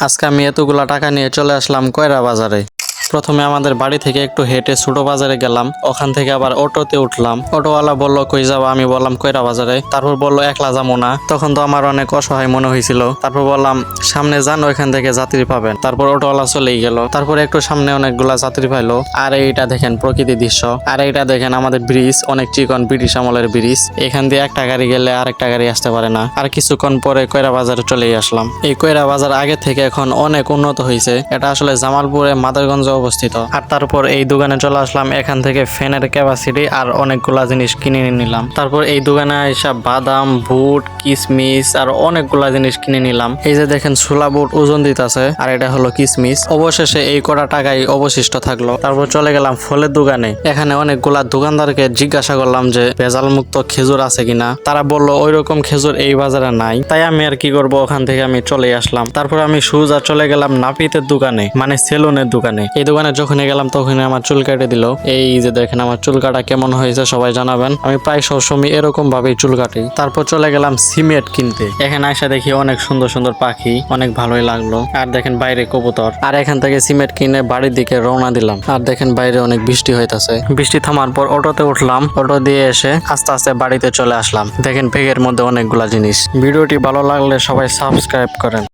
আজকে আমি এতগুলা টাকা নিয়ে চলে আসলাম কয়রা বাজারে? প্রথমে আমাদের বাড়ি থেকে একটু হেঁটে ছোট বাজারে গেলাম। ওখান থেকে আবার অটোতে উঠলাম। অটোওয়ালা বলল, কই যাব আমি বললাম কয়রা বাজারে? তারপর বলল, একলা যাব না। তখন তো আমার অনেক অসহায় মনে হয়েছিল। তারপর বললাম, সামনে যান, ওইখান থেকে যাত্রী পাবেন। তারপর অটোওয়ালা চলেই গেল। তারপর একটু সামনে অনেকগুলা যাত্রী পাইলো। আর এইটা দেখেন প্রকৃতি দৃশ্য। আর এইটা দেখেন আমাদের ব্রিজ, অনেক চিকন ব্রিটিশ আমলের ব্রিজ। এখান দিয়ে একটা গাড়ি গেলে আর একটা গাড়ি আসতে পারে না। আর কিছুক্ষণ পরে কয়রা বাজারে চলেই আসলাম। এই কয়রা বাজার আগে থেকে এখন অনেক উন্নত হয়েছে এটা আসলে জামালপুরে মাদারগঞ্জে অবস্থিত। আর তারপর এই দোকানে চলে আসলাম, এখান থেকে ফ্যানের ক্যাপাসিটি আর অনেকগুলা জিনিস কিনে নিলাম। তারপর এই দোকানে এসব বাদাম, বুট, কিসমিস আর অনেকগুলা জিনিস কিনে নিলাম। এই যে দেখেন, ছোলা বুট ওজন দিতেছে, আর এটা হলো কিসমিস। অবশেষে এই কটা টাকাই অবশিষ্ট থাকল। তারপর চলে গেলাম ফলের দোকানে। এখানে অনেকগুলা দোকানদারকে জিজ্ঞাসা করলাম যে ভেজাল মুক্ত খেজুর আছে কিনা? তারা বলল ওই রকম খেজুর এই বাজারে নাই। তাই আমি আর কি করব? ওখান থেকে আমি চলে আসলাম। তারপর আমি সুজা চলে গেলাম নাপিতের দোকানে মানে সেলুনের দোকানে। এই দোকানে যখন গেলাম তখন আমার চুল কেটে দিল। এই যে দেখেন আমার চুল কাটা কেমন হয়েছে সবাই জানাবেন। আমি প্রায় সবসময় এরকম ভাবেই চুল কাটি। তারপর চলে গেলাম সিমেন্ট কিনতে। এখানে আসা দেখি অনেক সুন্দর সুন্দর পাখি, অনেক ভালোই লাগল। আর দেখেন বাইরে কবুতর। আর এখান থেকে সিমেন্ট কিনে বাড়ির দিকে রওনা দিলাম। আর দেখেন বাইরে অনেক বৃষ্টি হইতাছে। বৃষ্টি থামার পর অটোতে উঠলাম। অটো দিয়ে এসে আস্তে আস্তে বাড়িতে চলে আসলাম। দেখেন ব্যাগের মধ্যে অনেকগুলা জিনিস। ভিডিওটি ভালো লাগলে সবাই সাবস্ক্রাইব করেন।